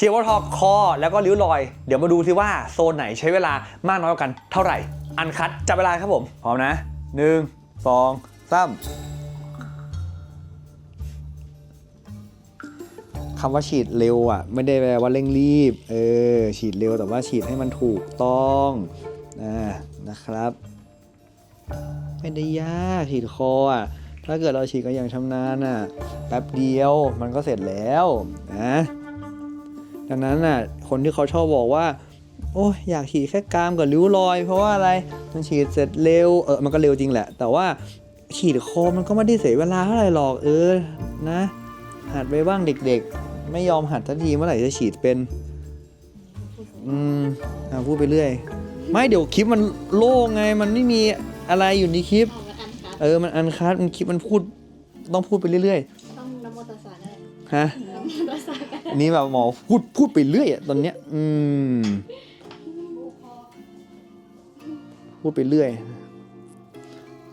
ฉีดโบท็อกซ์คอ แล้วก็ริ้วรอย เดี๋ยวมาดูซิว่าโซนไหนใช้เวลามากน้อยกันเท่าไหร่ อันคัดจับเวลาครับผม พร้อมนะหนึ่งสองสามคำว่าฉีดเร็วอะ ไม่ได้แปลว่าเร่งรีบ เออ ฉีดเร็วแต่ว่าฉีดให้มันถูกต้องอ่านะครับ ไม่ได้ยากฉีดคออะถ้าเกิดเราฉีดกันอย่างชำนาญอะแป๊บเดียวมันก็เสร็จแล้วนะ ดังนั้นน่ะคนที่เขาชอบบอกว่า โอ้ยอยากฉีดแค่กรามกับริ้วรอย เพราะว่าอะไรมันฉีดเสร็จเร็วเออมันก็เร็วจริงแหละ แต่ว่าฉีดคอมันก็ไม่ได้เสียเวลาเท่าไหร่หรอกเออนะหัดไปบ้างเด็กๆ ไม่ยอมหัดทันทีเมื่อไหร่จะฉีดเป็นอืมอะพูดไปเรื่อย ไม่เดี๋ยวคลิปมันโล่งไงมันไม่มีอะไรอยู่ในคลิป เอามันอันคัดเออมันอันคัดมันคลิปมันพูดต้องพูดไปเรื่อยต้องนโมตัสสะนั่นแหละๆฮะนโมตัสสะกัน อันนี้แบบหมอพูดพูดไปเรื่อยอะตอนเนี้ย อืม พูดไปเรื่อย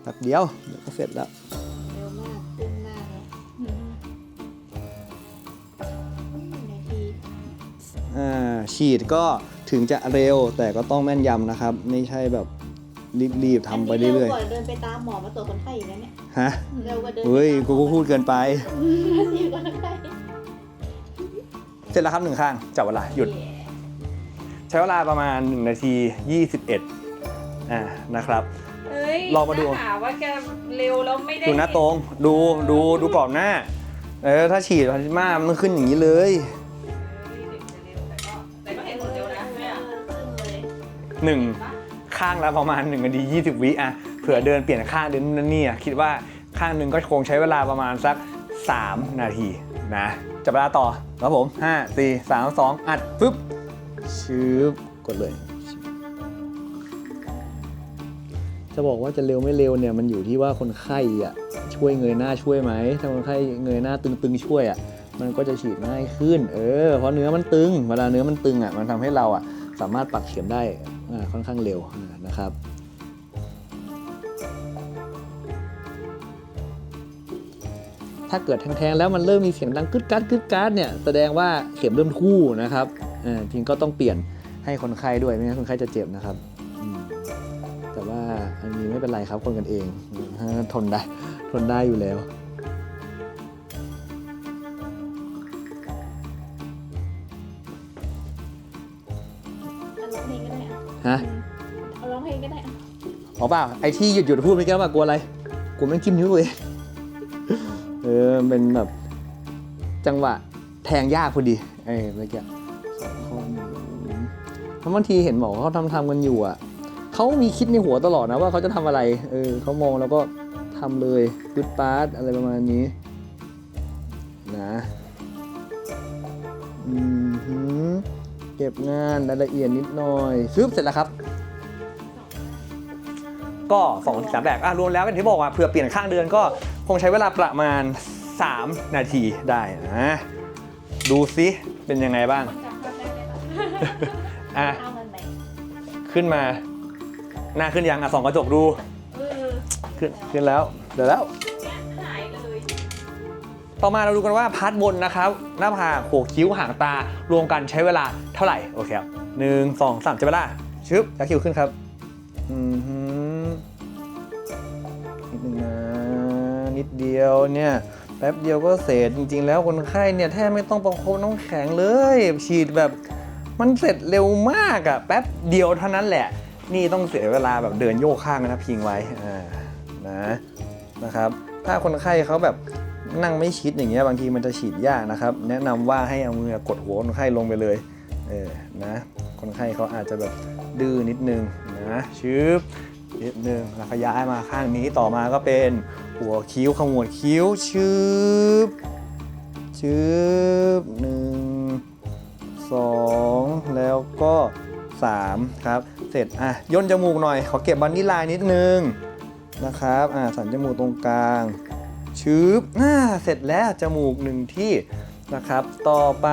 แป๊บเดียวเดี๋ยวก็เสร็จแล้ว เร็วมากขึ้นมากเลยอืมนาทีอ่าฉีดก็ถึงจะเร็วแต่ก็ต้องแม่นยำนะครับ ไม่ใช่แบบรีบๆทำไปเรื่อยเร็วกว่าเดินไปตามหมอมาตรวจคนไข้อีกนะเนี่ย ๆฮะเร็วกว่าเดินเฮ้ยกูก็พูดเกินไปเร็วกว่าคนไข้ เสร็จแล้วครับหนึ่งข้างจับเวลาหยุด ใช้เวลาประมาณ 1 นาที 21อ่านะครับ เฮ้ยลองมาดู หาว่าแกเร็วแล้วไม่ได้ดูหน้าตรงดูดูดูกรอบหน้าเออถ้าฉีดพาซิมามันต้องขึ้นอย่างนี้เลยเฮ้ยเด็กจะเร็วแต่ก็แต่ก็เห็นผลเร็วนะเนี่ยขึ้นเลยหนึ่งข้างละประมาณ1นาที20 วิอะเผื่อเดินเปลี่ยนข้างเดินนู่นนั่นนี่อะคิดว่าข้างหนึ่งก็คงใช้เวลาประมาณสัก 3 นาทีนะ จับเวลาต่อครับผม 5 4 3 2 อัดปึ๊บชืบกดเลย จะบอกว่าจะเร็วไม่เร็วเนี่ยมันอยู่ที่ว่าคนไข้อะช่วยเงยหน้าช่วยไหมถ้าคนไข้เงยหน้าตึงๆช่วยอะมันก็จะฉีดง่ายขึ้น เออ เพราะเนื้อมันตึง เวลาเนื้อมันตึงอะ มันทำให้เราอะ สามารถปักเข็มได้อ่าค่อนข้างเร็วนะครับ ถ้าเกิดแทงๆแล้วมันเริ่มมีเสียงดังกึดกัดกึดกัดเนี่ยแสดงว่าเข็มเริ่มทู่นะครับอ่าจริงก็ต้องเปลี่ยนให้คนไข้ด้วยไม่งั้นคนไข้จะเจ็บนะครับอืมแต่ว่าอันนี้ไม่เป็นไรครับคนกันเองอ่าทนได้ทนได้อยู่แล้วเอาร้องเพลงก็ได้อะฮะเอาร้องเพลงก็ได้อะอ๋อเปล่าไอ้ที่หยุดหยุดพูดไม่แก้ว่ากลัวอะไรกลัวแม่งจิ้มนิ้วตัวเอง เออเป็นแบบจังหวะแทงยากพอดีเออเมื่อกี้สองคนเพราะบางทีเห็นหมอเขาทำทำกันอยู่อะเขามีคิดในหัวตลอดนะว่าเขาจะทำอะไร เออเขามองแล้วก็ทำเลยพุดปาร์ตอะไรประมาณนี้ นะอืมหือเก็บงานรายละเอียดนิดหน่อยซึบเสร็จแล้วครับ ก็2องสามแบบอะรวมแล้วเป็นที่บอกว่าเผื่อเปลี่ยนข้างเดือนก็ คงใช้เวลาประมาณ 3 นาทีได้นะ ดูซิเป็นยังไงบ้างจำภาพได้ไหมล่ะอะ เอามันไปขึ้นมา หน้าขึ้นยังอะส่องกระจกดู เออขึ้นขึ้นแล้ว เดี๋ยวแล้วเนี่ยหายเลยต่อมาเราดูกันว่าพาร์ทบนนะครับ หน้าผากโขกคิ้วหางตารวมกันใช้เวลาเท่าไหร่ โอเคครับหนึ่งสองสามจะเวลาชึบยักคิ้วขึ้นครับอืมฮึนิดนึงนะ นิดเดียวเนี่ยแป๊บเดียวก็เสร็จจริง ๆ แล้วคนไข้เนี่ยแทบไม่ต้องประคบน้ำแข็งเลย ฉีดแบบมันเสร็จเร็วมากอะแป๊บเดียวเท่านั้นแหละ นี่ต้องเสียเวลาแบบเดินโยกข้างนะพิงไว้นะนะครับ ถ้าคนไข้เขาแบบนั่งไม่ชิดอย่างเงี้ยบางทีมันจะฉีดยากนะครับ แนะนำว่าให้เอามือกดหัวคนไข้ลงไปเลยเออนะ คนไข้เขาอาจจะแบบดื้อนิดนึงนะชืบนิดนึงแล้วก็ย้ายมาข้างนี้ต่อมาก็เป็น หัวคิ้วขมวดคิ้วชืบชืบหนึ่งสองแล้วก็สามครับ เสร็จอะย่นจมูกหน่อย ขอเก็บบันนี่ลายนิดนึงนะครับอะสันจมูกตรงกลางชืบอ่าเสร็จแล้วจมูกหนึ่งที่นะครับ ต่อไป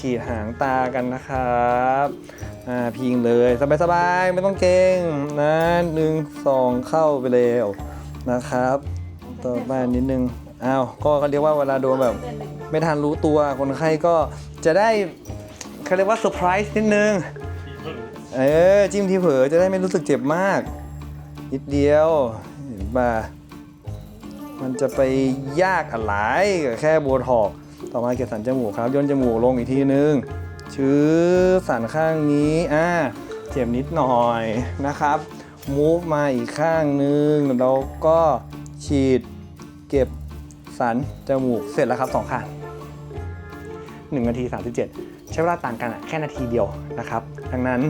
ฉีดหางตากันนะครับอ่าพิงเลยสบายๆไม่ต้องเก่งนะหนึ่งสองเข้าไปเร็วนะครับ ต่อไปนิดนึงอ้าวก็เขาเรียกว่าเวลาโดนแบบ ไม่ทันรู้ตัวคนไข้ก็จะได้เขาเรียกว่าเซอร์ไพรส์นิดนึง เออจิ้มทีเผลอจะได้ไม่รู้สึกเจ็บมาก นิดเดียวเห็นป่ะมันจะไปยากอะไรกับแค่โบทอกต่อมาเกสันจมูกครับย่นจมูกลงอีกทีนึงชื้อสันข้างนี้อ่าเจ็บนิดหน่อยนะครับมูฟมาอีกข้างนึงแล้วก็ฉีด เก็บสันจมูกเสร็จแล้วครับสองข้าง1นาที 37 ใช้เวลาต่างกันอะแค่นาทีเดียวนะครับ ดังนั้น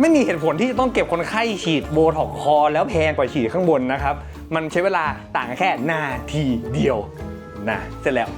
ไม่มีเหตุผลที่จะต้องเก็บคนไข้ฉีดโบท็อกคอ แล้วแพงกว่าฉีดข้างบนนะครับ มันใช้เวลาต่างแค่นาทีเดียวนะเสร็จแล้ว